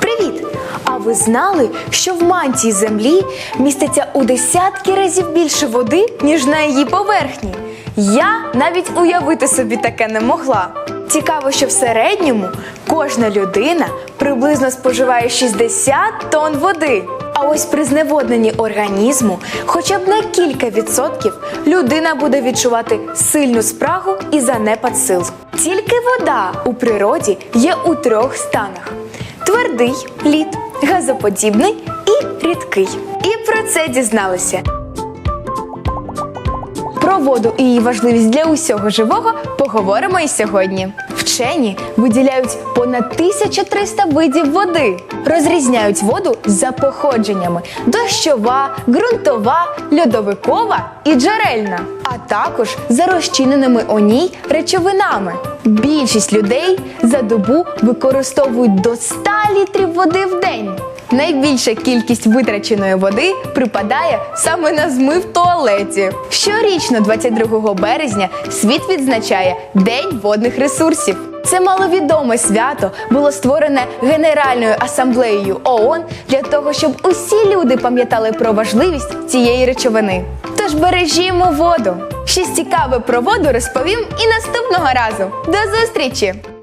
Привіт! А ви знали, що в мантії землі міститься у десятки разів більше води, ніж на її поверхні? Я навіть уявити собі таке не могла. Цікаво, що в середньому кожна людина приблизно споживає 60 тонн води. А ось при зневодненні організму хоча б на кілька відсотків людина буде відчувати сильну спрагу і занепад сил. Тільки вода у природі є у трьох станах: твердий лід, газоподібний і рідкий. І про це дізналися. Про воду і її важливість для усього живого поговоримо і сьогодні. Вчені виділяють понад 1300 видів води, розрізняють воду за походженнями: дощова, ґрунтова, льодовикова і джерельна, а також за розчиненими у ній речовинами. Більшість людей за добу використовують до 100 літрів води в день. Найбільша кількість витраченої води припадає саме на змив в туалеті. Щорічно, 22 березня, світ відзначає День водних ресурсів. Це маловідоме свято було створене Генеральною асамблеєю ООН для того, щоб усі люди пам'ятали про важливість цієї речовини. Тож бережімо воду. Щось цікаве про воду розповім і наступного разу. До зустрічі!